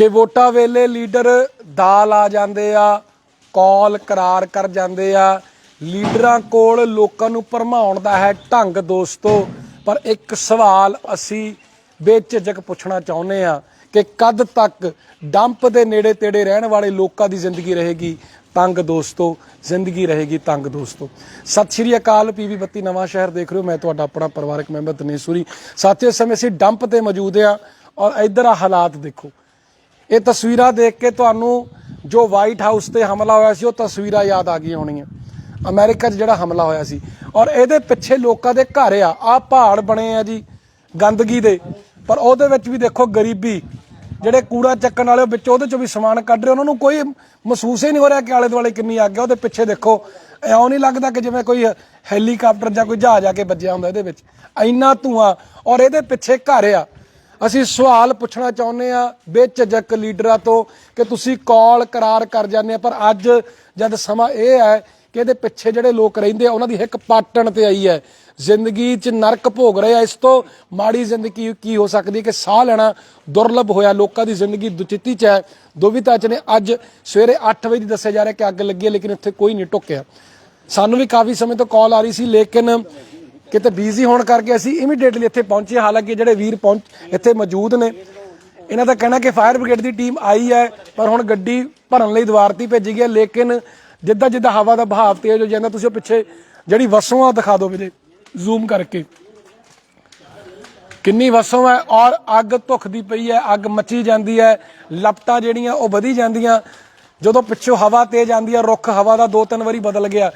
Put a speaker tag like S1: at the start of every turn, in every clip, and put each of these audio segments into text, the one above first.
S1: ਕਿ ਵੋਟਾਂ ਵੇਲੇ ਲੀਡਰ ਦਾਲ ਆ ਜਾਂਦੇ ਆ, ਕਾਲ ਕਰਾਰ ਕਰ ਜਾਂਦੇ ਆ। ਲੀਡਰਾਂ ਕੋਲ ਲੋਕਾਂ ਨੂੰ ਭਰਮਾਉਣ ਦਾ ਹੈ ਢੰਗ ਦੋਸਤੋ, ਪਰ ਇੱਕ ਸਵਾਲ ਅਸੀਂ ਬੇਝਿਜਕ ਪੁੱਛਣਾ ਚਾਹੁੰਦੇ ਆ ਕਿ ਕਦ ਤੱਕ ਡੰਪ ਦੇ ਨੇੜੇ ਤੇੜੇ ਰਹਿਣ ਵਾਲੇ ਲੋਕਾਂ ਦੀ ਜ਼ਿੰਦਗੀ ਰਹੇਗੀ? ਤੰਗ ਦੋਸਤੋ, ਜ਼ਿੰਦਗੀ ਰਹੇਗੀ ਤੰਗ ਦੋਸਤੋ। ਸਤਿ ਸ਼੍ਰੀ ਅਕਾਲ, ਪੀਵੀ ਬੱਤੀ ਨਵਾਂ ਸ਼ਹਿਰ ਦੇਖ ਰਹੇ ਹੋ। ਮੈਂ ਤੁਹਾਡਾ ਆਪਣਾ ਪਰਿਵਾਰਕ ਮੈਂਬਰ ਤਨੇਸੂਰੀ ਸਾਥੀਓ, ਇਸ ਸਮੇਂ ਅਸੀਂ ਡੰਪ ਤੇ ਮੌਜੂਦ ਆ ਔਰ ਇੱਧਰ ਆ ਹਾਲਾਤ ਦੇਖੋ। ਇਹ ਤਸਵੀਰਾਂ ਦੇਖ ਕੇ ਤੁਹਾਨੂੰ ਜੋ ਵਾਈਟ ਹਾਊਸ ਤੇ ਹਮਲਾ ਹੋਇਆ ਸੀ, ਉਹ ਤਸਵੀਰਾਂ ਯਾਦ ਆ ਗਈਆਂ ਹੋਣੀਆਂ ਅਮਰੀਕਾ 'ਚ ਜਿਹੜਾ ਹਮਲਾ ਹੋਇਆ ਸੀ। ਔਰ ਇਹਦੇ ਪਿੱਛੇ ਲੋਕਾਂ ਦੇ ਘਰ ਆ। ਆ ਪਹਾੜ ਬਣੇ ਆ ਜੀ, ਗੰਦਗੀ ਦੇ। ਪਰ ਉਹਦੇ ਵਿੱਚ ਵੀ ਦੇਖੋ ਗਰੀਬੀ। ਜਿਹੜੇ ਕੂੜਾ ਚੱਕਣ ਵਾਲੇ ਵਿੱਚ ਉਹਦੇ ਚੋਂ ਵੀ ਸਮਾਨ ਕੱਢ ਰਹੇ ਉਹਨਾਂ ਨੂੰ ਕੋਈ ਮਹਿਸੂਸ ਹੀ ਨਹੀਂ ਹੋ ਰਿਹਾ ਕਿ ਆਲੇ ਦੁਆਲੇ ਕਿੰਨੀ ਅੱਗ ਹੈ ਉਹਦੇ ਪਿੱਛੇ ਦੇਖੋ ਐਉਂ ਨਹੀਂ ਲੱਗਦਾ ਕਿ ਜਿਵੇਂ ਕੋਈ ਹੈਲੀਕਾਪਟਰ ਜਾਂ ਕੋਈ ਜਹਾਜ਼ ਆ ਕੇ ਵੱਜਿਆ ਹੁੰਦਾ ਇਹਦੇ ਵਿੱਚ। ਇੰਨਾ ਧੂਆਂ। ਔਰ ਇਹਦੇ ਪਿੱਛੇ ਘਰ ਆ। ਅਸੀਂ ਸਵਾਲ ਪੁੱਛਣਾ ਚਾਹੁੰਦੇ ਆ ਬੇਝਿਜਕ ਲੀਡਰਾਂ ਤੋਂ ਕਿ ਤੁਸੀਂ ਕਾਲ ਕਰਾਰ ਕਰ ਜਾਂਦੇ ਆ ਪਰ ਅੱਜ ਜਦ ਸਮਾਂ ਇਹ ਹੈ ਕਿ ਇਹਦੇ ਪਿੱਛੇ ਜਿਹੜੇ ਲੋਕ ਰਹਿੰਦੇ ਆ, ਉਹਨਾਂ ਦੀ ਇੱਕ ਪਾਟਣ ਤੇ ਆਈ ਹੈ। ਜ਼ਿੰਦਗੀ 'ਚ ਨਰਕ ਭੋਗ ਰਹੇ ਆ, ਇਸ ਤੋਂ ਮਾੜੀ ਜ਼ਿੰਦਗੀ ਕੀ ਹੋ ਸਕਦੀ ਹੈ ਕਿ ਸਾਹ ਲੈਣਾ ਦੁਰਲਭ ਹੋਇਆ? ਲੋਕਾਂ ਦੀ ਜ਼ਿੰਦਗੀ ਦੁਚਿੱਤੀ 'ਚ ਹੈ। ਦੁਵਿਧਾ 'ਚ ਨੇ ਅੱਜ ਸਵੇਰੇ 8 ਵਜੇ ਦੀ ਦੱਸਿਆ ਜਾ ਰਿਹਾ ਕਿ ਅੱਗ ਲੱਗੀ ਹੈ, ਲੇਕਿਨ ਇੱਥੇ ਕੋਈ ਨਹੀਂ ਟੁੱਕਿਆ। ਸਾਨੂੰ ਵੀ ਕਾਫੀ ਸਮੇਂ ਤੋਂ ਕਾਲ ਆ ਰਹੀ ਸੀ, ਲੇਕਿਨ ਕਿਤੇ ਬਿਜ਼ੀ ਹੋਣ ਕਰਕੇ ਅਸੀਂ ਇਮੀਡੀਏਟਲੀ ਇੱਥੇ ਪਹੁੰਚੇ। ਹਾਲਾਂਕਿ ਜਿਹੜੇ ਵੀਰ ਪਹੁੰਚ ਇੱਥੇ ਮੌਜੂਦ ਨੇ, ਇਹਨਾਂ ਦਾ ਕਹਿਣਾ ਕਿ ਫਾਇਰ ਬ੍ਰਿਗੇਡ ਦੀ ਟੀਮ ਆਈ ਹੈ, ਪਰ ਹੁਣ ਗੱਡੀ ਭਰਨ ਲਈ ਦੀਵਾਰ ਤੇ ਭੇਜੀ ਗਈ ਹੈ। ਲੇਕਿਨ ਜਿੱਦਾਂ ਜਿੱਦਾਂ ਹਵਾ ਦਾ ਬਹਾਵ ਤੇਜ਼ ਹੋ ਜਾਂਦਾ, ਤੁਸੀਂ ਉਹ ਪਿੱਛੇ ਜਿਹੜੀ ਵਸੋਂ ਆ ਦਿਖਾ ਦਿਓ ਵੀਰੇ ਜ਼ੂਮ ਕਰਕੇ। ਕਿੰਨੀ ਵਸੋਂ ਹੈ ਔਰ ਅੱਗ ਧੁਖਦੀ ਪਈ ਹੈ, ਅੱਗ ਮੱਚੀ ਜਾਂਦੀ ਹੈ, ਲਪਟਾਂ ਜਿਹੜੀਆਂ ਉਹ ਵਧੀ ਜਾਂਦੀਆਂ। ਜਦੋਂ ਪਿੱਛੋਂ ਹਵਾ ਤੇਜ਼ ਆਂਦੀ ਹੈ, ਰੁੱਖ ਹਵਾ ਦਾ ਦੋ ਤਿੰਨ ਵਾਰੀ ਬਦਲ ਗਿਆ।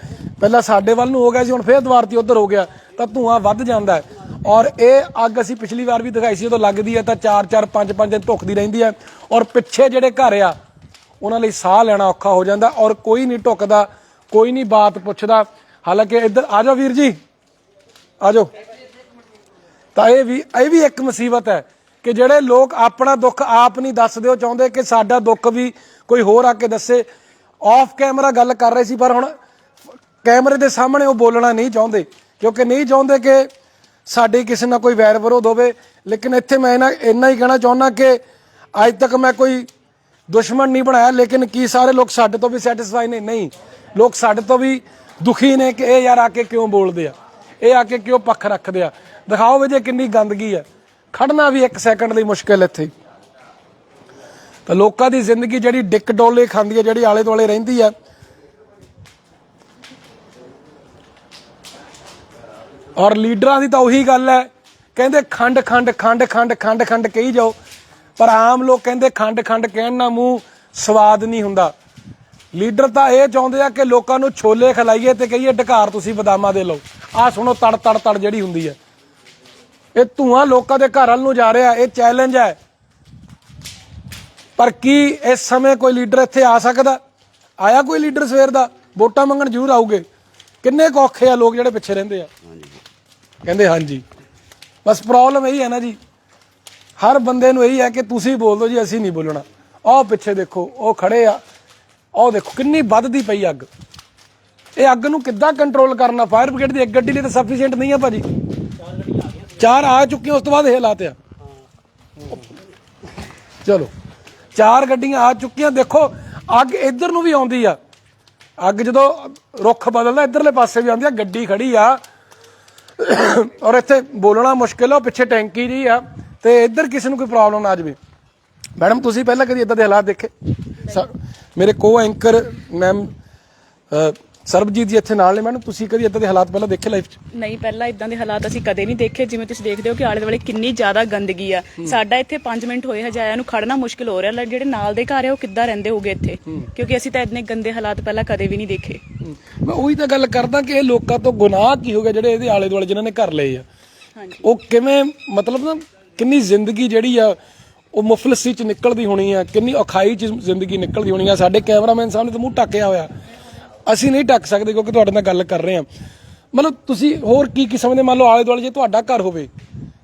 S1: ਪਹਿਲਾਂ ਸਾਡੇ ਵੱਲ ਨੂੰ ਹੋ ਗਿਆ ਸੀ, ਹੁਣ ਫੇਰ ਦੁਆਰ ਤੇ ਉਧਰ ਹੋ ਗਿਆ, ਤਾਂ ਧੂਆਂ ਵੱਧ ਜਾਂਦਾ ਹੈ। ਔਰ ਇਹ ਅੱਗ ਅਸੀਂ ਪਿਛਲੀ ਵਾਰ ਵੀ ਦਿਖਾਈ ਸੀ ਜਦੋਂ ਲੱਗਦੀ ਹੈ ਤਾਂ 4-4 5-5 ਦਿਨ ਧੁਖਦੀ ਰਹਿੰਦੀ ਹੈ। ਔਰ ਪਿੱਛੇ ਜਿਹੜੇ ਘਰ ਆ, ਉਹਨਾਂ ਲਈ ਸਾਹ ਲੈਣਾ ਔਖਾ ਹੋ ਜਾਂਦਾ ਔਰ ਕੋਈ ਨਹੀਂ ਢੁਕਦਾ, ਕੋਈ ਨਹੀਂ ਬਾਤ ਪੁੱਛਦਾ। ਹਾਲਾਂਕਿ ਇੱਧਰ ਆ ਜਾਓ ਵੀਰ ਜੀ, ਆ ਜਾਓ। ਤਾਂ ਇਹ ਵੀ ਇਹ ਵੀ ਇੱਕ ਮੁਸੀਬਤ ਹੈ ਕਿ ਜਿਹੜੇ ਲੋਕ ਆਪਣਾ ਦੁੱਖ ਆਪ ਨਹੀਂ ਦੱਸਦੇ, ਉਹ ਚਾਹੁੰਦੇ ਕਿ ਸਾਡਾ ਦੁੱਖ ਵੀ ਕੋਈ ਹੋਰ ਆ ਕੇ ਦੱਸੇ। ਆਫ ਕੈਮਰਾ ਗੱਲ ਕਰ ਰਹੇ ਸੀ, ਪਰ ਹੁਣ ਕੈਮਰੇ ਦੇ ਸਾਹਮਣੇ ਉਹ ਬੋਲਣਾ ਨਹੀਂ ਚਾਹੁੰਦੇ, ਕਿਉਂਕਿ ਨਹੀਂ ਚਾਹੁੰਦੇ ਕਿ ਸਾਡੇ ਕਿਸੇ ਨਾਲ ਕੋਈ ਵੈਰ ਵਿਰੋਧ ਹੋਵੇ। ਲੇਕਿਨ ਇੱਥੇ ਮੈਂ ਇਹਨਾਂ ਇੰਨਾ ਹੀ ਕਹਿਣਾ ਚਾਹੁੰਦਾ ਕਿ ਅੱਜ ਤੱਕ ਮੈਂ ਕੋਈ ਦੁਸ਼ਮਣ ਨਹੀਂ ਬਣਾਇਆ, ਲੇਕਿਨ ਕੀ ਸਾਰੇ ਲੋਕ ਸਾਡੇ ਤੋਂ ਵੀ ਸੈਟੀਸਫਾਈ ਨੇ? ਨਹੀਂ। ਲੋਕ ਸਾਡੇ ਤੋਂ ਵੀ ਦੁਖੀ ਨੇ ਕਿ ਇਹ ਯਾਰ ਆ ਕੇ ਕਿਉਂ ਬੋਲਦੇ ਆ? ਇਹ ਆ ਕੇ ਕਿਉਂ ਪੱਖ ਰੱਖਦੇ ਆ? ਦਿਖਾਓ ਵੀ ਜੇ ਕਿੰਨੀ ਗੰਦਗੀ ਹੈ ਖੜਨਾ ਵੀ 1 ਸੈਕਿੰਡ ਲਈ ਮੁਸ਼ਕਿਲ ਇੱਥੇ। ਤਾਂ ਲੋਕਾਂ ਦੀ ਜ਼ਿੰਦਗੀ ਜਿਹੜੀ ਡਿੱਕ ਡੋਲੇ ਖਾਂਦੀ ਹੈ, ਜਿਹੜੀ ਆਲੇ ਦੁਆਲੇ ਰਹਿੰਦੀ ਆ ਔਰ ਲੀਡਰਾਂ ਦੀ ਤਾਂ ਉਹੀ ਗੱਲ ਹੈ। ਕਹਿੰਦੇ ਖੰਡ ਖੰਡ ਖੰਡ ਖੰਡ ਖੰਡ ਖੰਡ ਕਹੀ ਜਾਓ। ਪਰ ਆਮ ਲੋਕ ਕਹਿੰਦੇ ਖੰਡ ਖੰਡ ਕਹਿਣ ਨਾਲ ਮੂੰਹ ਸਵਾਦ ਨਹੀਂ ਹੁੰਦਾ। ਲੀਡਰ ਤਾਂ ਇਹ ਚਾਹੁੰਦੇ ਆ ਕਿ ਲੋਕਾਂ ਨੂੰ ਛੋਲੇ ਖਿਲਾਈਏ ਤੇ ਕਹੀਏ ਢਕਾਰ ਤੁਸੀਂ ਬਦਾਮਾਂ ਦੇ ਲਓ। ਆਹ ਸੁਣੋ, ਤੜ ਤੜ ਤੜ ਜਿਹੜੀ ਹੁੰਦੀ ਹੈ। ਇਹ ਧੂਆਂ ਲੋਕਾਂ ਦੇ ਘਰ ਵੱਲ ਨੂੰ ਜਾ ਰਿਹਾ, ਇਹ ਚੈਲੰਜ ਹੈ। ਪਰ ਕੀ ਇਸ ਸਮੇਂ ਕੋਈ ਲੀਡਰ ਇੱਥੇ ਆ ਸਕਦਾ? ਆਇਆ ਕੋਈ ਲੀਡਰ ਸਵੇਰ ਦਾ? ਵੋਟਾਂ ਮੰਗਣ ਜ਼ਰੂਰ ਆਉਗੇ ਕਿੰਨੇ ਕੁ ਔਖੇ ਆ ਲੋਕ ਜਿਹੜੇ ਪਿੱਛੇ ਰਹਿੰਦੇ ਆ। ਕਹਿੰਦੇ, ਹਾਂਜੀ। ਬਸ ਪ੍ਰੋਬਲਮ ਇਹੀ ਹੈ ਨਾ ਜੀ। ਹਰ ਬੰਦੇ ਨੂੰ ਇਹੀ ਹੈ ਕਿ ਤੁਸੀਂ ਬੋਲ ਦਿਓ ਜੀ, ਅਸੀਂ ਨਹੀਂ ਬੋਲਣਾ। ਆਹ ਪਿੱਛੇ ਦੇਖੋ, ਉਹ ਖੜੇ ਆ। ਉਹ ਦੇਖੋ, ਕਿੰਨੀ ਵੱਧਦੀ ਪਈ ਅੱਗ। ਇਹ ਅੱਗ ਨੂੰ ਕਿੱਦਾਂ ਕੰਟਰੋਲ ਕਰਨਾ? ਫਾਇਰ ਬ੍ਰਿਗੇਡ ਦੀ ਇੱਕ ਗੱਡੀ ਲਈ ਤਾਂ ਸਫੀਸ਼ੀਐਂਟ ਨਹੀਂ ਆ ਭਾਜੀ। ਚਾਰ ਆ ਚੁੱਕੀਆਂ, ਉਸ ਤੋਂ ਬਾਅਦ ਇਹ ਹਾਲਾਤ ਆ। ਚਲੋ, ਚਾਰ ਗੱਡੀਆਂ ਆ ਚੁੱਕੀਆਂ, ਦੇਖੋ, ਅੱਗ ਇੱਧਰ ਨੂੰ ਵੀ ਆਉਂਦੀ ਆ। ਅੱਗ ਜਦੋਂ ਰੁੱਖ ਬਦਲਦਾ, ਇੱਧਰਲੇ ਪਾਸੇ ਵੀ ਆਉਂਦੀ ਆ, ਗੱਡੀ ਖੜੀ ਆ। ਔਰ ਇੱਥੇ ਬੋਲਣਾ ਮੁਸ਼ਕਿਲ ਆ, ਉਹ ਪਿੱਛੇ ਟੈਂਕੀ ਜੀ ਆ, ਤੇ ਇੱਧਰ ਕਿਸੇ ਨੂੰ ਕੋਈ ਪ੍ਰੋਬਲਮ ਨਾ ਆ ਜਾਵੇ। ਮੈਡਮ, ਤੁਸੀਂ ਪਹਿਲਾਂ ਕਦੀ ਇਦਾਂ ਦੇ ਹਾਲਾਤ ਦੇਖੇ? ਮੇਰੇ ਕੋ ਐਂਕਰ ਮੈਮ ਸਰਬਜੀਤ ਜੀ ਇੱਥੇ ਨਾਲ ਨੇ ਮੈਡਮ ਤੁਸੀਂ ਕਦੀ ਇਦਾਂ ਦੇ ਹਾਲਾਤ ਪਹਿਲਾਂ ਦੇਖੇ ਲਾਈਫ 'ਚ?
S2: ਨਹੀਂ ਪਹਿਲਾਂ ਇਦਾਂ ਦੇ ਹਾਲਾਤ ਅਸੀਂ ਕਦੇ ਨਹੀਂ ਦੇਖੇ ਜਿਵੇਂ ਤੁਸੀਂ ਦੇਖਦੇ ਹੋ ਕਿ ਆਲੇ ਦੁਆਲੇ ਕਿੰਨੀ ਜ਼ਿਆਦਾ ਗੰਦਗੀ ਆ। ਸਾਡਾ ਇੱਥੇ 5 ਮਿੰਟ ਹੋਏ ਹਜੇ ਆਇਆ ਨੂੰ ਖੜਨਾ ਮੁਸ਼ਕਿਲ ਹੋ ਰਿਹਾ ਲੈ ਜਿਹੜੇ ਨਾਲ ਦੇ ਘਰ ਆ ਉਹ ਕਿੱਦਾਂ ਰਹਿੰਦੇ ਹੋਗੇ ਇੱਥੇ? ਕਿਉਂਕਿ ਅਸੀਂ ਤਾਂ ਇੰਨੇ ਗੰਦੇ ਹਾਲਾਤ ਪਹਿਲਾਂ ਕਦੇ ਵੀ ਨਹੀਂ ਦੇਖੇ।
S1: ਮੈਂ ਉਹੀ ਤਾਂ ਗੱਲ ਕਰਦਾ ਕਿ ਇਹ ਲੋਕਾਂ ਤੋਂ ਗੁਨਾਹ ਕੀ ਹੋ ਗਿਆ ਜਿਹੜੇ ਇਹਦੇ ਆਲੇ ਦੁਆਲੇ ਜਿਨ੍ਹਾਂ ਨੇ ਘਰ ਲਏ ਆ?
S2: ਹਾਂਜੀ।
S1: ਉਹ ਕਿਵੇਂ ਮਤਲਬ ਨਾ ਕਿੰਨੀ ਜ਼ਿੰਦਗੀ ਜਿਹੜੀ ਆ ਉਹ ਮੁਫਲਸੀ ਚ ਨਿਕਲਦੀ ਹੋਣੀ ਆ ਕਿੰਨੀ ਔਖਾਈ ਚ ਜ਼ਿੰਦਗੀ ਨਿਕਲਦੀ ਹੋਣੀ ਆ? ਸਾਡੇ ਕੈਮਰਾਮੈਨ ਸਾਹਮਣੇ ਤਾਂ ਮੂੰਹ ਢੱਕਿਆ ਹੋਇਆ ਅਸੀਂ ਨਹੀਂ ਢੱਕ ਸਕਦੇ ਕਿਉਂਕਿ ਤੁਹਾਡੇ ਨਾਲ ਗੱਲ ਕਰ ਰਹੇ ਆ ਮਤਲਬ ਤੁਸੀਂ ਹੋਰ ਕੀ ਕੀ ਸਮਝਦੇ? ਮੰਨ ਲਓ ਆਲੇ ਦੁਆਲੇ ਜੇ ਤੁਹਾਡਾ ਘਰ ਹੋਵੇ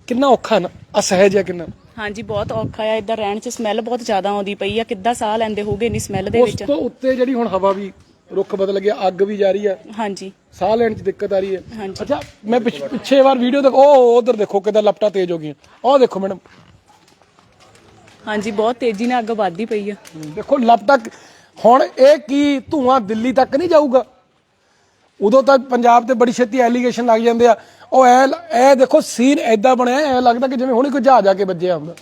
S1: ਕਿੰਨਾ ਔਖਾ ਨਾ ਅਸਹਿਜ ਹੈ ਕਿੰਨਾ?
S2: ਹਾਂਜੀ ਬਹੁਤ ਔਖਾ ਆ ਇਦਾਂ ਰਹਿਣ 'ਚ ਸਮੈਲ ਬਹੁਤ ਜ਼ਿਆਦਾ ਆਉਂਦੀ ਪਈ ਆ। ਕਿੱਦਾਂ ਸਾਹ ਲੈਂਦੇ ਹੋਗੇ ਇੰਨੀ ਸਮੈਲ ਦੇ
S1: ਉਸ
S2: ਵਿੱਚ?
S1: ਤੋਂ ਉੱਤੇ ਜਿਹੜੀ ਹੁਣ ਹਵਾ ਵੀ ਰੁੱਖ ਬਦਲ ਗਿਆ ਅੱਗ ਵੀ ਜਾ ਰਹੀ ਆ
S2: ਹਾਂਜੀ।
S1: ਸਾਹ ਲੈਣ ਚ ਦਿੱਕਤ ਆ ਰਹੀ ਹੈ।
S2: ਹਾਂਜੀ।
S1: ਅੱਛਾ ਮੈਂ ਪਿੱਛ- ਪਿੱਛੇ ਵਾਰ ਵੀਡੀਓ ਦੇਖ ਉਹ ਉਧਰ ਦੇਖੋ ਕਿਦਾਂ ਲਪਟਾ ਤੇਜ਼ ਹੋ ਗਈਆਂ। ਆਹ ਦੇਖੋ ਮੈਡਮ।
S2: ਹਾਂਜੀ ਬਹੁਤ ਤੇਜ਼ੀ ਨਾਲ ਅੱਗ ਵੱਧਦੀ ਪਈ ਆ।
S1: ਦੇਖੋ ਤੱਕ ਹੁਣ ਇਹ ਕੀ ਧੂਆਂ ਦਿੱਲੀ ਤੱਕ ਨਹੀਂ ਜਾਊਗਾ? ਉਦੋਂ ਤੱਕ ਪੰਜਾਬ ਤੇ ਬੜੀ ਛੇਤੀ ਐਲੀਗੇਸ਼ਨ ਲੱਗ ਜਾਂਦੇ ਆ। ਉਹ ਐ ਇਹ ਦੇਖੋ ਸੀਨ ਐਦਾਂ ਬਣਿਆ, ਐ ਲੱਗਦਾ ਕਿ ਜਿਵੇਂ ਹੁਣੇ ਕੋਈ ਜਹਾਜ਼ ਆ ਕੇ ਵੱਜਿਆ ਹੁੰਦਾ।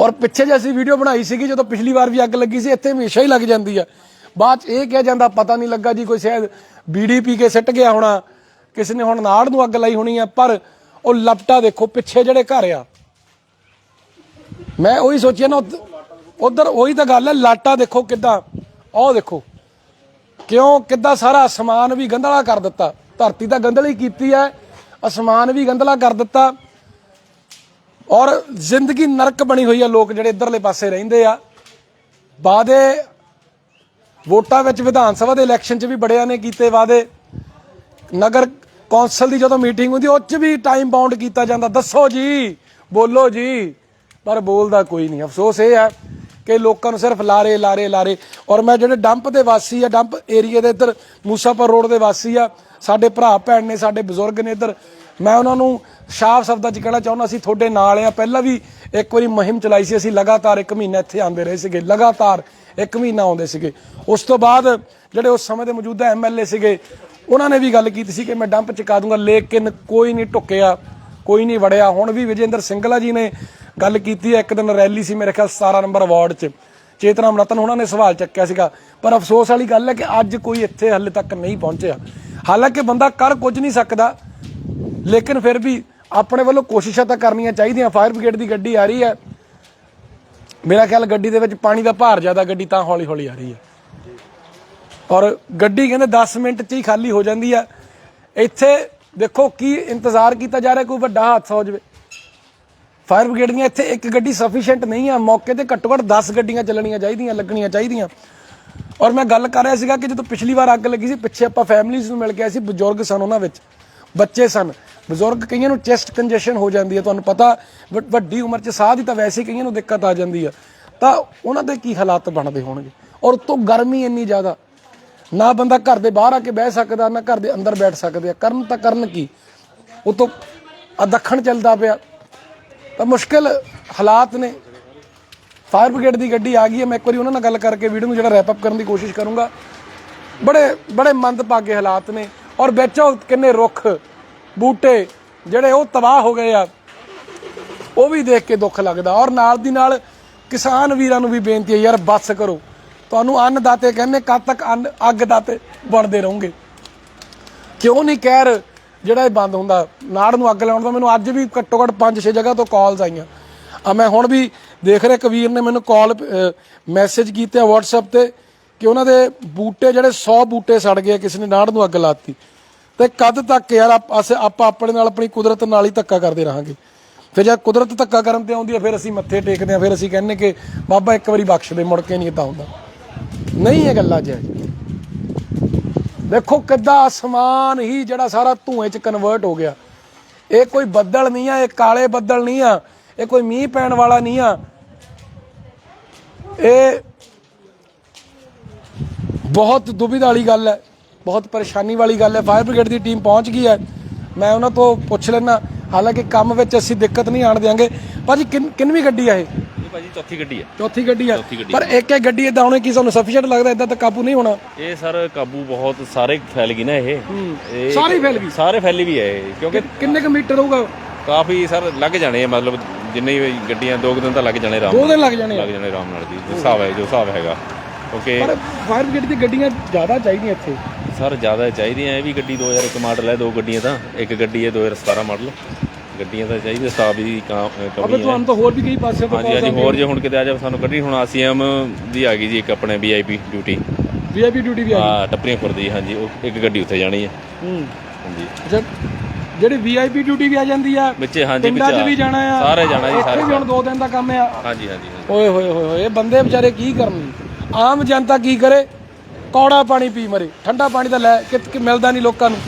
S1: ਔਰ ਪਿੱਛੇ ਜੇ ਅਸੀਂ ਵੀਡੀਓ ਬਣਾਈ ਸੀਗੀ, ਜਦੋਂ ਪਿਛਲੀ ਵਾਰ ਵੀ ਅੱਗ ਲੱਗੀ ਸੀ, ਇੱਥੇ ਹਮੇਸ਼ਾ ਹੀ ਲੱਗ ਜਾਂਦੀ ਆ। ਬਾਅਦ ਚ ਇਹ ਕਿਹਾ ਜਾਂਦਾ, ਪਤਾ ਨਹੀਂ ਲੱਗਾ ਜੀ ਕੋਈ ਸ਼ਾਇਦ ਬੀੜੀ ਪੀ ਕੇ ਸਿੱਟ ਗਿਆ ਹੋਣਾ, ਕਿਸੇ ਨੇ ਹੁਣ ਨਾੜ ਨੂੰ ਅੱਗ ਲਾਈ ਹੋਣੀ ਆ, ਪਰ ਉਹ ਲਪਟਾ ਦੇਖੋ, ਪਿੱਛੇ ਜਿਹੜੇ ਘਰ ਆ। ਮੈਂ ਉਹੀ ਸੋਚਿਆ ਨਾ ਉਧਰ ਉਹੀ ਤਾਂ ਗੱਲ ਹੈ, ਲਾਟਾ ਦੇਖੋ ਕਿੱਦਾਂ ਉਹ ਦੇਖੋ, ਕਿਉਂ ਕਿੱਦਾਂ ਸਾਰਾ ਅਸਮਾਨ ਵੀ ਗੰਧਲਾ ਕਰ ਦਿੱਤਾ, ਧਰਤੀ ਤਾਂ ਗੰਧਲੀ ਕੀਤੀ ਹੈ, ਅਸਮਾਨ ਵੀ ਗੰਧਲਾ ਕਰ ਦਿੱਤਾ, ਔਰ ਜ਼ਿੰਦਗੀ ਨਰਕ ਬਣੀ ਹੋਈ ਹੈ ਲੋਕ ਜਿਹੜੇ ਇਧਰਲੇ ਪਾਸੇ ਰਹਿੰਦੇ ਆ ਵਾਦੇ ਵੋਟਾਂ ਵਿੱਚ ਵਿਧਾਨ ਸਭਾ ਦੇ ਇਲੈਕਸ਼ਨ 'ਚ ਵੀ ਬੜਿਆਂ ਨੇ ਕੀਤੇ ਵਾਦੇ ਨਗਰ ਕੌਂਸਲ ਦੀ ਜਦੋਂ ਮੀਟਿੰਗ ਹੁੰਦੀ, ਉਹ 'ਚ ਵੀ ਟਾਈਮ ਬਾਉਂਡ ਕੀਤਾ ਜਾਂਦਾ, ਦੱਸੋ ਜੀ, ਬੋਲੋ ਜੀ, ਪਰ ਬੋਲਦਾ ਕੋਈ ਨਹੀਂ, ਅਫਸੋਸ ਇਹ ਹੈ ਕਿ ਲੋਕਾਂ ਨੂੰ ਸਿਰਫ ਲਾਰੇ ਲਾਰੇ ਲਾਰੇ। ਔਰ ਮੈਂ ਜਿਹੜੇ ਡੰਪ ਦੇ ਵਾਸੀ ਆ, ਡੰਪ ਏਰੀਆ ਦੇ ਇੱਧਰ, ਮੂਸਾਪੁਰ ਰੋਡ ਦੇ ਵਾਸੀ ਆ, ਸਾਡੇ ਭਰਾ, ਭੈਣ ਨੇ, ਸਾਡੇ ਬਜ਼ੁਰਗ ਨੇ ਇੱਧਰ। ਮੈਂ ਉਹਨਾਂ ਨੂੰ ਸ਼ਾਫ ਸ਼ਬਦਾਂ 'ਚ ਕਹਿਣਾ ਚਾਹੁੰਦਾ ਸੀ ਤੁਹਾਡੇ ਨਾਲ ਆ। ਪਹਿਲਾਂ ਵੀ ਇੱਕ ਵਾਰੀ ਮੁਹਿੰਮ ਚਲਾਈ ਸੀ, ਅਸੀਂ ਲਗਾਤਾਰ ਇੱਕ ਮਹੀਨਾ ਇੱਥੇ ਆਉਂਦੇ ਰਹੇ ਸੀਗੇ, ਲਗਾਤਾਰ ਇੱਕ ਮਹੀਨਾ ਆਉਂਦੇ ਸੀਗੇ। ਉਸ ਤੋਂ ਬਾਅਦ ਜਿਹੜੇ ਉਸ ਸਮੇਂ ਦੇ ਮੌਜੂਦਾ ਐਮਐਲਏ ਸੀਗੇ, ਉਹਨਾਂ ਨੇ ਵੀ ਗੱਲ ਕੀਤੀ ਸੀ ਕਿ ਮੈਂ ਡੰਪ ਚੁਕਾ ਦੂੰਗਾ, ਲੇਕਿਨ ਕੋਈ ਨਹੀਂ ਟੁੱਕਿਆ ਕੋਈ ਨਹੀਂ ਵੜਿਆ। ਹੁਣ ਵੀ ਵਿਜੇਂਦਰ ਸਿੰਗਲਾ ਜੀ ਨੇ ਗੱਲ ਕੀਤੀ ਹੈ। ਇੱਕ ਦਿਨ ਰੈਲੀ ਸੀ ਮੇਰੇ ਖਿਆਲ 17 ਨੰਬਰ ਵਾਰਡ 'ਚ। ਚੇਤਨਾ ਰਤਨ ਉਹਨਾਂ ਨੇ ਸਵਾਲ ਚੱਕਿਆ ਸੀਗਾ। ਪਰ ਅਫਸੋਸ ਵਾਲੀ ਗੱਲ ਹੈ ਕਿ ਅੱਜ ਕੋਈ ਇੱਥੇ ਹੱਲੇ ਤੱਕ ਨਹੀਂ ਪਹੁੰਚਿਆ। ਹਾਲਾਂਕਿ ਬੰਦਾ ਕਰ ਕੁਝ ਨਹੀਂ ਸਕਦਾ, ਲੇਕਿਨ ਫਿਰ ਵੀ ਆਪਣੇ ਵੱਲੋਂ ਕੋਸ਼ਿਸ਼ਾਂ ਤਾਂ ਕਰਨੀਆਂ ਚਾਹੀਦੀਆਂ। ਫਾਇਰ ਬ੍ਰਿਗੇਡ ਦੀ ਗੱਡੀ ਆ ਰਹੀ ਹੈ। ਮੇਰਾ ਖਿਆਲ ਗੱਡੀ ਦੇ ਵਿੱਚ ਪਾਣੀ ਦਾ ਭਾਰ ਜ਼ਿਆਦਾ, ਗੱਡੀ ਤਾਂ ਹੌਲੀ ਹੌਲੀ ਆ ਰਹੀ ਹੈ। ਔਰ ਗੱਡੀ ਕਹਿੰਦੇ 10 ਮਿੰਟ 'ਚ ਹੀ ਖਾਲੀ ਹੋ ਜਾਂਦੀ ਆ ਇੱਥੇ ਦੇਖੋ ਕੀ ਇੰਤਜ਼ਾਰ ਕੀਤਾ ਜਾ ਰਿਹਾ, ਕੋਈ ਵੱਡਾ ਹਾਦਸਾ ਹੋ ਜਾਵੇ। ਫਾਇਰ ਬ੍ਰਿਗੇਡ ਦੀਆਂ ਇੱਥੇ ਇੱਕ ਗੱਡੀ ਸਫੀਸ਼ੀਐਂਟ ਨਹੀਂ ਆ, ਮੌਕੇ ਤੇ ਘੱਟੋ ਘੱਟ 10 ਗੱਡੀਆਂ ਚੱਲਣੀਆਂ ਚਾਹੀਦੀਆਂ, ਲੱਗਣੀਆਂ ਚਾਹੀਦੀਆਂ। ਔਰ ਮੈਂ ਗੱਲ ਕਰ ਰਿਹਾ ਸੀਗਾ ਕਿ ਜਦੋਂ ਪਿਛਲੀ ਵਾਰ ਅੱਗ ਲੱਗੀ ਸੀ, ਪਿੱਛੇ ਆਪਾਂ ਫੈਮਿਲੀਜ਼ ਨੂੰ ਮਿਲ ਕੇ ਆਏ ਸੀ, ਬਜ਼ੁਰਗ ਸਨ ਉਹਨਾਂ ਵਿੱਚ, ਬੱਚੇ ਸਨ। ਬਜ਼ੁਰਗ ਕਈਆਂ ਨੂੰ ਚੈਸਟ ਕੰਜੈਸ਼ਨ ਹੋ ਜਾਂਦੀ ਹੈ, ਤੁਹਾਨੂੰ ਪਤਾ ਵੱਡ- ਵੱਡੀ ਉਮਰ 'ਚ ਸਾਹ ਦੀ ਤਾਂ ਵੈਸੇ ਹੀ ਕਈਆਂ ਨੂੰ ਦਿੱਕਤ ਆ ਜਾਂਦੀ ਆ। ਤਾਂ ਉਹਨਾਂ ਦੇ ਕੀ ਹਾਲਾਤ ਬਣਦੇ ਹੋਣਗੇ? ਔਰ ਉਤੋਂ ਗਰਮੀ ਇੰਨੀ ਜ਼ਿਆਦਾ ਨਾ ਬੰਦਾ ਘਰ ਦੇ ਬਾਹਰ ਆ ਕੇ ਬਹਿ ਸਕਦਾ, ਨਾ ਘਰ ਦੇ ਅੰਦਰ ਬੈਠ ਸਕਦੇ ਆ। ਕਰਨ ਤਾਂ ਕਰਨ ਕੀ? ਉਤੋਂ ਆ ਦੱਖਣ ਚੱਲਦਾ ਪਿਆ। ਤਾਂ ਮੁਸ਼ਕਿਲ ਹਾਲਾਤ ਨੇ। ਫਾਇਰ ਬ੍ਰਿਗੇਡ ਦੀ ਗੱਡੀ ਆ ਗਈ ਹੈ। ਮੈਂ ਇੱਕ ਵਾਰੀ ਉਹਨਾਂ ਨਾਲ ਗੱਲ ਕਰਕੇ ਵੀਡੀਓ ਨੂੰ ਜਿਹੜਾ ਰੈਪ ਅਪ ਕਰਨ ਦੀ ਕੋਸ਼ਿਸ਼ ਕਰੂੰਗਾ। ਬੜੇ ਬੜੇ ਮੰਦਭਾਗੇ ਹਾਲਾਤ ਨੇ ਔਰ ਵਿੱਚ ਕਿੰਨੇ ਰੁੱਖ, ਬੂਟੇ ਜਿਹੜੇ ਉਹ ਤਬਾਹ ਹੋ ਗਏ ਆ। ਉਹ ਵੀ ਦੇਖ ਕੇ ਦੁੱਖ ਲੱਗਦਾ। ਔਰ ਨਾਲ ਦੀ ਨਾਲ ਕਿਸਾਨ ਵੀਰਾਂ ਨੂੰ ਵੀ ਬੇਨਤੀ ਹੈ, ਯਾਰ ਬੱਸ ਕਰੋ। ਤੁਹਾਨੂੰ ਅੰਨਦਾਤੇ ਕਹਿੰਦੇ, ਕਦ ਤੱਕ ਅੰਨ, ਅੱਗ ਦਾਤੇ ਬਣਦੇ ਰਹੋਗੇ। ਕਿਉਂ ਨਹੀਂ ਕਹਿਰ ਜਿਹੜਾ ਇਹ ਬੰਦ ਹੁੰਦਾ? ਨਾੜ ਨੂੰ ਅੱਗ ਲਾਉਣ ਦਾ ਮੈਨੂੰ ਅੱਜ ਵੀ ਘੱਟੋ ਘੱਟ 5-6 ਜਗ੍ਹਾ ਤੋਂ ਕਾਲਸ ਆਈਆਂ। ਆ ਮੈਂ ਹੁਣ ਵੀ ਦੇਖ ਰਿਹਾ ਕਵੀਰ ਨੇ ਮੈਨੂੰ ਕਾਲ ਮੈਸੇਜ ਕੀਤੇ ਆ WhatsApp ਤੇ ਕਿ ਉਹਨਾਂ ਦੇ ਬੂਟੇ ਜਿਹੜੇ 100 ਬੂਟੇ ਸੜ ਗਏ ਕਿਸੇ ਨੇ ਨਾੜ ਨੂੰ ਅੱਗ ਲਾਤੀ। ਤੇ ਕਦ ਤੱਕ ਯਾਰ ਅਸੀਂ ਆਪਾਂ ਆਪਣੇ ਨਾਲ ਆਪਣੀ ਕੁਦਰਤ ਨਾਲ ਹੀ ਧੱਕਾ ਕਰਦੇ ਰਹਾਂਗੇ। ਫਿਰ ਜਦ ਕੁਦਰਤ ਧੱਕਾ ਕਰਨ ਤੇ ਆਉਂਦੀ ਹੈ ਫਿਰ ਅਸੀਂ ਮੱਥੇ ਟੇਕਦੇ ਆ, ਫਿਰ ਅਸੀਂ ਕਹਿੰਨੇ ਕਿ, ਬਾਬਾ, ਇੱਕ ਵਾਰੀ ਬਖਸ਼ ਦੇ, ਮੁੜ ਕੇ ਨਹੀਂ ਇਦਾਂ ਹੁੰਦਾ। ਨਹੀਂ ਇਹ ਗੱਲਾਂ ਜਾਇਜ਼ ਦੇਖੋ ਕਿੱਦਾਂ ਅਸਮਾਨ ਹੀ ਜਿਹੜਾ ਸਾਰਾ ਧੂਏ ਚ ਕਨਵਰਟ ਹੋ ਗਿਆ। ਇਹ ਕੋਈ ਬੱਦਲ ਨਹੀਂ ਆ, ਇਹ ਕਾਲੇ ਬੱਦਲ ਨਹੀਂ ਆ, ਇਹ ਕੋਈ ਮੀਂਹ ਪੈਣ ਵਾਲਾ ਨਹੀਂ ਆ। ਇਹ ਬਹੁਤ ਦੁਬਿਧ ਵਾਲੀ ਗੱਲ ਹੈ, ਬਹੁਤ ਪਰੇਸ਼ਾਨੀ ਵਾਲੀ ਗੱਲ ਹੈ। ਫਾਇਰ ਬ੍ਰਿਗੇਡ ਦੀ ਟੀਮ ਪਹੁੰਚ ਗਈ ਹੈ। ਮੈਂ ਉਹਨਾਂ ਤੋਂ ਪੁੱਛ ਲੈਣਾ ਹਾਲਾਂਕਿ ਕੰਮ ਵਿੱਚ ਅਸੀਂ ਦਿੱਕਤ ਨਹੀਂ ਆਣ ਦਿਆਂਗੇ। ਭਾਜੀ, ਕਿੰਨ, ਕਿੰਨਵੀਂ ਗੱਡੀ ਆ ਇਹ?
S3: ਭਾਜੀ ਚੌਥੀ ਗੱਡੀ ਹੈ
S1: ਚੌਥੀ ਗੱਡੀ ਆ।
S3: ਚੌਥੀ ਗੱਡੀ
S1: ਪਰ ਇੱਕ ਇੱਕ ਗੱਡੀ ਇਦਾਂ ਹੋਣੀ ਕੀ ਸਾਨੂੰ ਸਫੀਸ਼ੀਐਂਟ ਲੱਗਦਾ ਇਦਾਂ ਤਾਂ ਕਾਬੂ ਨਹੀਂ ਹੋਣਾ।
S3: ਇਹ ਸਰ ਕਾਬੂ ਬਹੁਤ ਸਾਰੇ ਫੈਲ ਗਈ ਨਾ ਇਹ। ਇਹ
S1: ਸਾਰੀ ਫੈਲ ਗਈ।
S3: ਸਾਰੇ ਫੈਲੀ ਵੀ ਹੈ ਇਹ, ਕਿਉਂਕਿ
S1: ਕਿੰਨੇ ਕੁ ਮੀਟਰ ਹੋਊਗਾ?
S3: ਕਾਫੀ ਸਰ ਲੱਗ ਜਾਣੇ ਆ ਮਤਲਬ ਜਿੰਨੇ ਵੀ ਗੱਡੀਆਂ ਦੋ ਕੁ ਦਿਨ ਤਾਂ ਲੱਗ ਜਾਣੇ ਆਰਾਮ
S1: ਦੋ
S3: ਨਾਲ।
S1: ਦਿਨ ਲੱਗ ਜਾਣੇ ਆ।
S3: ਲੱਗ ਜਾਣੇ ਆਰਾਮ ਨਾਲ ਜੀ ਜੋ ਹਿਸਾਬ ਹੈ ਜੋ ਹਿਸਾਬ ਹੈਗਾ। ਓਕੇ
S1: ਪਰ ਫਾਇਰ ਬ੍ਰਿਗੇਡ ਦੀ ਗੱਡੀਆਂ ਜ਼ਿਆਦਾ ਚਾਹੀਦੀਆਂ ਇੱਥੇ।
S3: ਸਰ ਜ਼ਿਆਦਾ ਚਾਹੀਦੀਆਂ ਇਹ ਵੀ ਗੱਡੀ 2001 ਮਾਡਲ ਹੈ ਦੋ ਗੱਡੀਆਂ ਤਾਂ। ਇੱਕ ਗੱਡੀ ਹੈ 2017 ਮਾਡਲ। ਗੱਡੀਆਂ ਤਾਂ ਚਾਹੀਦੀਆਂ ਸਟਾਫ ਦੀ ਕਾਂ- ਅ,
S1: ਅਬੇ
S3: ਕਮੀ ਹੈ।
S1: ਤੁਹਾਨੂੰ ਤਾਂ ਹੋਰ ਵੀ ਕਈ ਪਾਸੇ ਤੋਂ
S3: ਹਾਂਜੀ ਹਾਂਜੀ ਹੋਰ ਜੇ ਹੁਣ ਕਿਤੇ ਆ ਜਾ ਸਾਨੂੰ ਗੱਡੀ ਹੁਣ ਆਸੀਐਮ ਦੀ ਆ ਗਈ ਜੀ ਇੱਕ ਆਪਣੇ ਵੀਆਈਪੀ ਡਿਊਟੀ।
S1: ਵੀਆਈਪੀ ਡਿਊਟੀ ਵੀ ਆ
S3: ਹਾਂ ਟੱਪਰੀਆਂ ਖੁਰਦੀ ਹਾਂਜੀ ਉਹ ਇੱਕ ਗੱਡੀ ਉੱਥੇ ਜਾਣੀ ਹੈ।
S1: ਹੂੰ।
S3: ਹਾਂਜੀ।
S1: ਅੱਛਾ ਜਿਹੜੀ ਵੀਆਈਪੀ ਡਿਊਟੀ ਵੀ ਆ ਜਾਂਦੀ ਆ
S3: ਵਿੱਚੇ ਹਾਂਜੀ
S1: ਪਿੰਡਾਂ 'ਚ
S3: ਵਿੱਚ
S1: ਵੀ ਜਾਣਾ ਆ?
S3: ਸਾਰੇ ਜਾਣਾ ਜੀ ਸਾਰੇ
S1: ਵੀ ਹੁਣ ਦੋ ਦਿਨ ਦਾ ਕੰਮ ਆ।
S3: ਹਾਂਜੀ ਹਾਂਜੀ ਹਾਂਜੀ।
S1: ਓਏ ਹੋਏ ਹੋਏ ਹੋਏ ਇਹ ਬੰਦੇ ਵਿਚਾਰੇ ਕੀ ਕਰਨ? ਆਮ ਜਨਤਾ ਕੀ ਕਰੇ? ਕੌੜਾ ਪਾਣੀ ਪੀ ਮਰੇ। ਠੰਡਾ ਪਾਣੀ ਤਾਂ ਲੈ ਕਿ ਕਿ ਮਿਲਦਾ ਨਹੀਂ ਲੋਕਾਂ ਨੂੰ।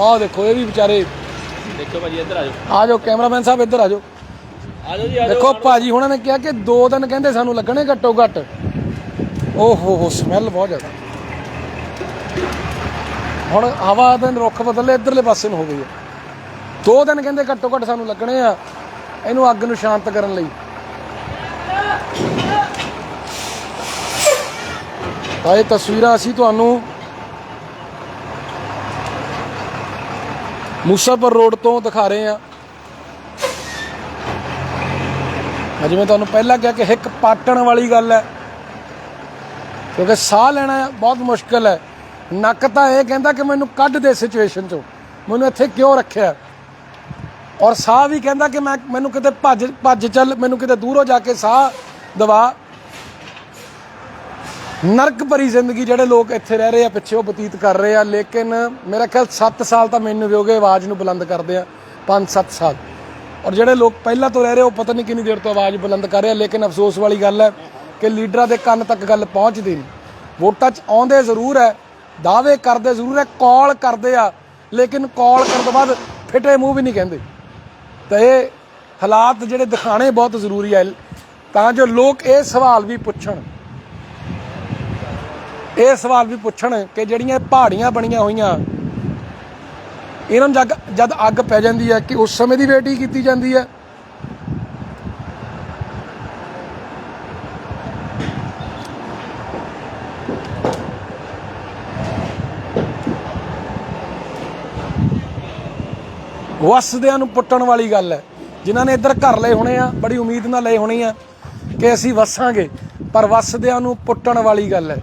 S1: ਆਹ ਦੇਖੋ ਇਹ ਵੀ ਵਿਚਾਰੇ
S3: ਦੇਖੋ ਭਾਜੀ ਇੱਧਰ ਆ ਜਾਓ।
S1: ਆ ਜਾਓ ਕੈਮਰਾਮੈਨ ਸਾਹਿਬ ਇੱਧਰ ਆ ਜਾਓ।
S3: ਆ ਜਾਓ ਜੀ
S1: ਦੇਖੋ ਭਾਜੀ ਹੁਣਾਂ ਨੇ ਕਿਹਾ ਕਿ 2 ਦਿਨ ਕਹਿੰਦੇ ਸਾਨੂੰ ਲੱਗਣੇ ਘੱਟੋ ਘੱਟ। ਓ ਹੋ ਹੋ ਸਮੈਲ ਬਹੁਤ ਜ਼ਿਆਦਾ। ਹੁਣ ਹਵਾ ਦੇ ਰੁੱਖ ਬਦਲੇ ਇਧਰਲੇ ਪਾਸੇ ਨੂੰ ਹੋ ਗਈ ਹੈ। 2 ਦਿਨ ਕਹਿੰਦੇ ਘੱਟੋ ਘੱਟ ਸਾਨੂੰ ਲੱਗਣੇ ਆ ਇਹਨੂੰ ਅੱਗ ਨੂੰ ਸ਼ਾਂਤ ਕਰਨ ਲਈ। ਤਾਂ ਇਹ ਤਸਵੀਰਾਂ ਅਸੀਂ ਤੁਹਾਨੂੰ ਮੂਸਾਪੁਰ ਰੋਡ ਤੋਂ ਦਿਖਾ ਰਹੇ ਹਾਂ। ਆ ਮੈਂ ਤੁਹਾਨੂੰ ਪਹਿਲਾਂ ਕਿਹਾ ਕਿ ਇੱਕ ਪਾਟਣ ਵਾਲੀ ਗੱਲ ਹੈ। ਕਿਉਂਕਿ ਸਾਹ ਲੈਣਾ ਬਹੁਤ ਮੁਸ਼ਕਲ ਹੈ। ਨੱਕ ਤਾਂ ਇਹ ਕਹਿੰਦਾ ਕਿ ਮੈਨੂੰ ਕੱਢ ਦੇ ਸਿਚੁਏਸ਼ਨ ਚੋਂ। ਮੈਨੂੰ ਇੱਥੇ ਕਿਉਂ ਰੱਖਿਆ? ਔਰ ਸਾਹ ਵੀ ਕਹਿੰਦਾ ਕਿ ਮੈਂ ਮੈਨੂੰ ਕਿਤੇ ਭੱਜ ਭੱਜ ਚੱਲ ਮੈਨੂੰ ਕਿਤੇ ਦੂਰੋਂ ਜਾ ਕੇ ਸਾਹ ਦਵਾ। ਨਰਕ ਭਰੀ ਜ਼ਿੰਦਗੀ ਜਿਹੜੇ ਲੋਕ ਇੱਥੇ ਰਹਿ ਰਹੇ ਆ, ਪਿੱਛੇ ਉਹ ਬਤੀਤ ਕਰ ਰਹੇ ਆ, ਲੇਕਿਨ ਮੇਰਾ ਖਿਆਲ 7 ਸਾਲ ਤਾਂ ਮੈਨੂੰ ਵੀ ਹੋ ਗਏ, ਆਵਾਜ਼ ਨੂੰ ਬੁਲੰਦ ਕਰਦੇ ਆ 5-7 ਸਾਲ। ਔਰ ਜਿਹੜੇ ਲੋਕ ਪਹਿਲਾਂ ਤੋਂ ਰਹਿ ਰਹੇ ਉਹ ਪਤਾ ਨਹੀਂ ਕਿੰਨੀ ਦੇਰ ਤੋਂ ਆਵਾਜ਼ ਬੁਲੰਦ ਕਰ ਰਹੇ ਆ, ਲੇਕਿਨ ਅਫਸੋਸ ਵਾਲੀ ਗੱਲ ਹੈ ਕਿ ਲੀਡਰਾਂ ਦੇ ਕੰਨ ਤੱਕ ਗੱਲ ਪਹੁੰਚਦੀ ਨਹੀਂ। ਵੋਟਾਂ 'ਚ ਆਉਂਦੇ ਜ਼ਰੂਰ ਹੈ, ਦਾਅਵੇ ਕਰਦੇ ਜ਼ਰੂਰ ਹੈ, ਕਾਲ ਕਰਦੇ ਆ, ਲੇਕਿਨ ਕਾਲ ਕਰਨ ਤੋਂ ਬਾਅਦ ਫਿਟੇ ਮੂੰਹ ਵੀ ਨਹੀਂ ਕਹਿੰਦੇ। ਤਾਂ ਇਹ ਹਾਲਾਤ ਜਿਹੜੇ ਦਿਖਾਣੇ ਬਹੁਤ ਜ਼ਰੂਰੀ ਹੈ ਤਾਂ ਜੋ ਲੋਕ ਇਹ ਸਵਾਲ ਵੀ ਪੁੱਛਣ। ਇਹ ਸਵਾਲ ਵੀ ਪੁੱਛਣ ਕਿ ਜਿਹੜੀਆਂ ਪਹਾੜੀਆਂ ਬਣੀਆਂ ਹੋਈਆਂ, ਇਹਨਾਂ ਨੂੰ ਜਦ ਜਦ ਅੱਗ ਪੈ ਜਾਂਦੀ ਹੈ ਕਿ ਉਸ ਸਮੇਂ ਦੀ ਵੇਟ ਹੀ ਕੀਤੀ ਜਾਂਦੀ ਹੈ? ਵਸਦਿਆਂ ਨੂੰ ਪੁੱਟਣ ਵਾਲੀ ਗੱਲ ਹੈ। ਜਿਨ੍ਹਾਂ ਨੇ ਇੱਧਰ ਘਰ ਲਏ ਹੋਣੇ ਆ, ਬੜੀ ਉਮੀਦ ਨਾਲ ਲਏ ਹੋਣੇ ਆ ਕਿ ਅਸੀਂ ਵਸਾਂਗੇ, ਪਰ ਵਸਦਿਆਂ ਨੂੰ ਪੁੱਟਣ ਵਾਲੀ ਗੱਲ ਹੈ।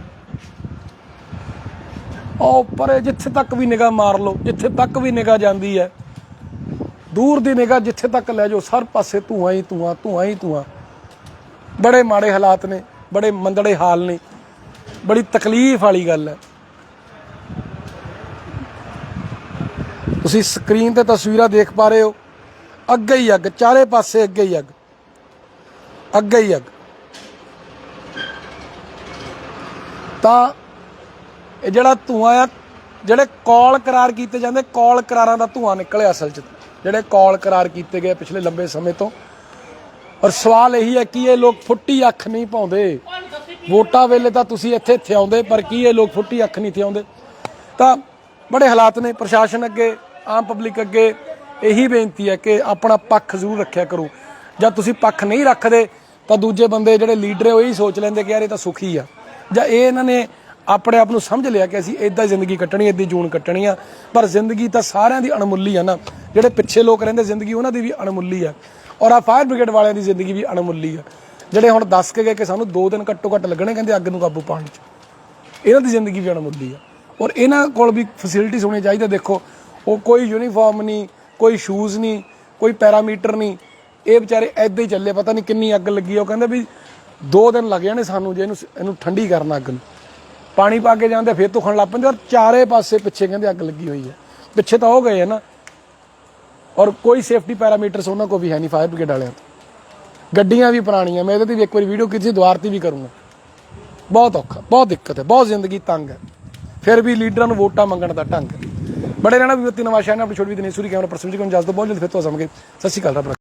S1: ਉਹ ਪਰੇ ਜਿੱਥੇ ਤੱਕ ਵੀ ਨਿਗਾਹ ਮਾਰ ਲਓ, ਜਿੱਥੇ ਤੱਕ ਵੀ ਨਿਗਾਹ ਜਾਂਦੀ ਹੈ। ਦੂਰ ਦੀ ਨਿਗਾਹ ਜਿੱਥੇ ਤੱਕ ਲੈ ਜਾਓ ਹਰ ਪਾਸੇ ਧੂਆਂ ਹੀ ਧੂਆਂ ਧੂਆਂ ਹੀ ਧੂਆਂ। ਬੜੇ ਮਾੜੇ ਹਾਲਾਤ ਨੇ, ਬੜੇ ਮੰਦੜੇ ਹਾਲ ਨੇ। ਬੜੀ ਤਕਲੀਫ ਵਾਲੀ ਗੱਲ ਹੈ। ਤੁਸੀਂ ਸਕਰੀਨ ਤੇ ਤਸਵੀਰਾਂ ਦੇਖ ਪਾ ਰਹੇ ਹੋ। ਅੱਗੇ ਹੀ ਅੱਗ, ਚਾਰੇ ਪਾਸੇ ਅੱਗੇ ਹੀ ਅੱਗ। ਅੱਗੇ ਹੀ ਅੱਗ। ਤਾਂ ਇਹ ਜਿਹੜਾ ਧੂਆਂ ਆ, ਜਿਹੜੇ ਕੌਲ ਕਰਾਰ ਕੀਤੇ ਜਾਂਦੇ, ਕੌਲ ਕਰਾਰਾਂ ਦਾ ਧੂਆਂ ਨਿਕਲਿਆ ਅਸਲ 'ਚ। ਜਿਹੜੇ ਕੌਲ ਕਰਾਰ ਕੀਤੇ ਗਏ ਪਿਛਲੇ ਲੰਬੇ ਸਮੇਂ ਤੋਂ। ਔਰ ਸਵਾਲ ਇਹੀ ਹੈ ਕਿ ਇਹ ਲੋਕ ਫੁੱਟੀ ਅੱਖ ਨਹੀਂ ਪਾਉਂਦੇ। ਵੋਟਾਂ ਵੇਲੇ ਤਾਂ ਤੁਸੀਂ ਇੱਥੇ ਥਿਆਉਂਦੇ ਪਰ ਕੀ ਇਹ ਲੋਕ ਫੁੱਟੀ ਅੱਖ ਨਹੀਂ ਥਿਆਉਂਦੇ ਤਾਂ ਬੜੇ ਹਾਲਾਤ ਨੇ ਪ੍ਰਸ਼ਾਸਨ ਅੱਗੇ, ਆਮ ਪਬਲਿਕ ਅੱਗੇ ਇਹੀ ਬੇਨਤੀ ਹੈ ਕਿ ਆਪਣਾ ਪੱਖ ਜ਼ਰੂਰ ਰੱਖਿਆ ਕਰੋ। ਜਦ ਤੁਸੀਂ ਪੱਖ ਨਹੀਂ ਰੱਖਦੇ, ਤਾਂ ਦੂਜੇ ਬੰਦੇ ਜਿਹੜੇ ਲੀਡਰ ਹੈ ਉਹ ਇਹੀ ਸੋਚ ਲੈਂਦੇ ਕਿ ਯਾਰ ਇਹ ਤਾਂ ਸੁਖੀ ਆ। ਜਾਂ ਇਹ ਇਹਨਾਂ ਨੇ ਆਪਣੇ ਆਪ ਨੂੰ ਸਮਝ ਲਿਆ ਕਿ ਅਸੀਂ ਇਦਾਂ ਜ਼ਿੰਦਗੀ ਕੱਟਣੀ ਇਦਾਂ ਜੂਨ ਕੱਟਣੀ ਆ। ਪਰ ਜ਼ਿੰਦਗੀ ਤਾਂ ਸਾਰਿਆਂ ਦੀ ਅਣਮੁੱਲੀ ਆ ਨਾ। ਜਿਹੜੇ ਪਿੱਛੇ ਲੋਕ ਰਹਿੰਦੇ, ਜ਼ਿੰਦਗੀ ਉਹਨਾਂ ਦੀ ਵੀ ਅਣਮੁੱਲੀ ਆ। ਔਰ ਆ ਫਾਇਰ ਬ੍ਰਿਗੇਡ ਵਾਲਿਆਂ ਦੀ ਜ਼ਿੰਦਗੀ ਵੀ ਅਣਮੁੱਲੀ ਆ। ਜਿਹੜੇ ਹੁਣ ਦੱਸ ਕੇ ਗਏ ਕਿ ਸਾਨੂੰ 2 ਦਿਨ ਘੱਟੋ ਘੱਟ ਲੱਗਣੇ, ਕਹਿੰਦੇ ਅੱਗ ਨੂੰ ਕਾਬੂ ਪਾਉਣ 'ਚ। ਇਹਨਾਂ ਦੀ ਜ਼ਿੰਦਗੀ ਵੀ ਅਣਮੁੱਲੀ ਆ। ਔਰ ਇਹਨਾਂ ਕੋਲ ਵੀ ਫੈਸਿਲਿਟੀਜ਼ ਹੋਣੀਆਂ ਚਾਹੀਦੀਆਂ। ਦੇਖੋ, ਉਹ ਕੋਈ ਯੂਨੀਫਾਰਮ ਨਹੀਂ, ਕੋਈ ਸ਼ੂਜ਼ ਨਹੀਂ, ਕੋਈ ਪੈਰਾਮੀਟਰ ਨਹੀਂ। ਇਹ ਵਿਚਾਰੇ ਐਦਾਂ ਹੀ ਚੱਲੇ, ਪਤਾ ਨਹੀਂ ਕਿੰਨੀ ਅੱਗ ਲੱਗੀ ਉਹ ਕਹਿੰਦੇ ਵੀ 2 ਦਿਨ ਲੱਗ ਜਾਣੇ ਸਾਨੂੰ ਜੇ ਇਹਨੂੰ ਇਹਨੂੰ ਠੰਡੀ ਕਰਨਾ ਅੱਗ ਨੂੰ। ਪਾਣੀ ਪਾ ਕੇ ਜਾਂਦੇ, ਫਿਰ ਧੁਖਣ ਲੱਗ ਪੈਂਦੇ ਔਰ ਚਾਰੇ ਪਾਸੇ ਪਿੱਛੇ ਕਹਿੰਦੇ ਅੱਗ ਲੱਗੀ ਹੋਈ ਹੈ। ਪਿੱਛੇ ਤਾਂ ਹੋ ਗਏ ਹੈ ਨਾ। ਔਰ ਕੋਈ ਸੇਫਟੀ ਪੈਰਾਮੀਟਰਸ ਉਹਨਾਂ ਕੋ ਵੀ ਹੈ ਨਹੀਂ ਫਾਇਰ ਬ੍ਰਿਗੇਡ ਵਾਲਿਆਂ ਤੋਂ। ਗੱਡੀਆਂ ਵੀ ਪੁਰਾਣੀਆਂ, ਮੈਂ ਇਹਦੇ ਤੇ ਵੀ ਇੱਕ ਵਾਰੀ ਵੀਡੀਓ ਕੀਤੀ ਸੀ, ਦੁਆਰ ਤੇ ਵੀ ਕਰੂੰਗਾ। ਬਹੁਤ ਔਖਾ, ਬਹੁਤ ਦਿੱਕਤ ਹੈ, ਬਹੁਤ ਜ਼ਿੰਦਗੀ ਤੰਗ ਹੈ। ਫਿਰ ਵੀ ਲੀਡਰਾਂ ਨੂੰ ਵੋਟਾਂ ਮੰਗਣ ਦਾ ਢੰਗ ਹੈ। ਬੜੇ ਰਹਿਣਾ ਵੀ ਨਵਾਂ ਨੇ, ਆਪਣੀ ਛੋਟੀ ਵੀ ਦਿਨੇ ਸੂਰੀ, ਕੈਮਰਾ ਪਰਸਨ ਜੀ ਕੋਲ ਜਸ ਬਹੁਤ ਜਲਦੀ ਫਿਰ ਤੋਂ ਆਸਾਂਗੇ ਸਤਿ ਸ਼੍ਰੀ ਅਕਾਲ, ਰੱਬ